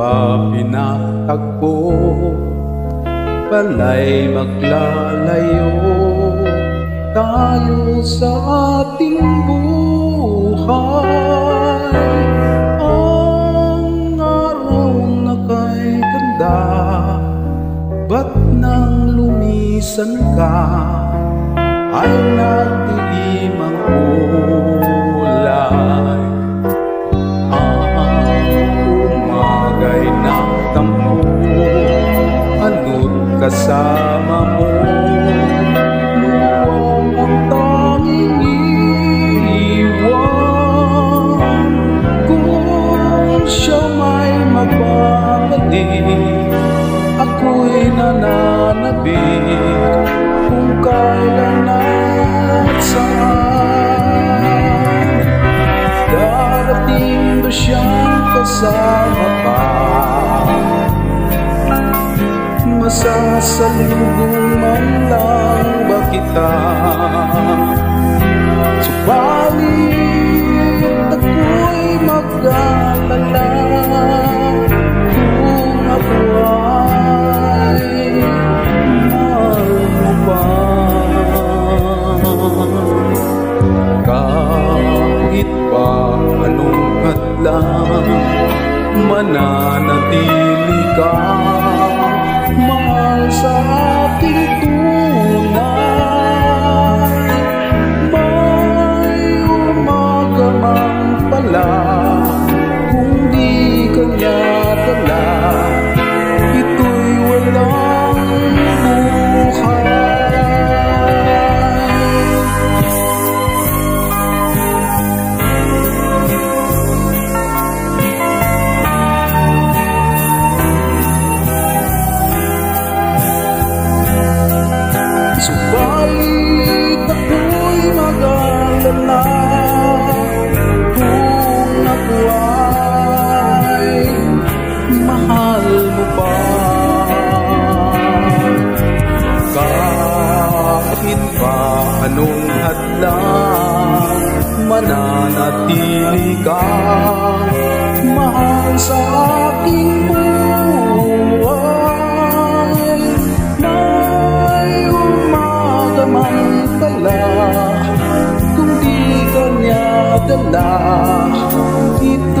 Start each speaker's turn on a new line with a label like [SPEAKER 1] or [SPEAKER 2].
[SPEAKER 1] Pa pinatagpo. Pala'y maglalayo Tayo sa ating buhay. Ang araw na kay ganda Ba't nang lumisan ka? Ay kasama mo. Luwang ang Kung siya may magbabalik Ako'y nananabik Masasalubong man lang ba kita? Subalit ako'y mag-alala. Kung ako ay mahal mo pa kahit pa anong hadlang mananatili ka mahal sa Subalit ako'y mag-alala Kung mahal mo pa. Kahit pa anong hadlang Mananatili ka Mahal sa dala dito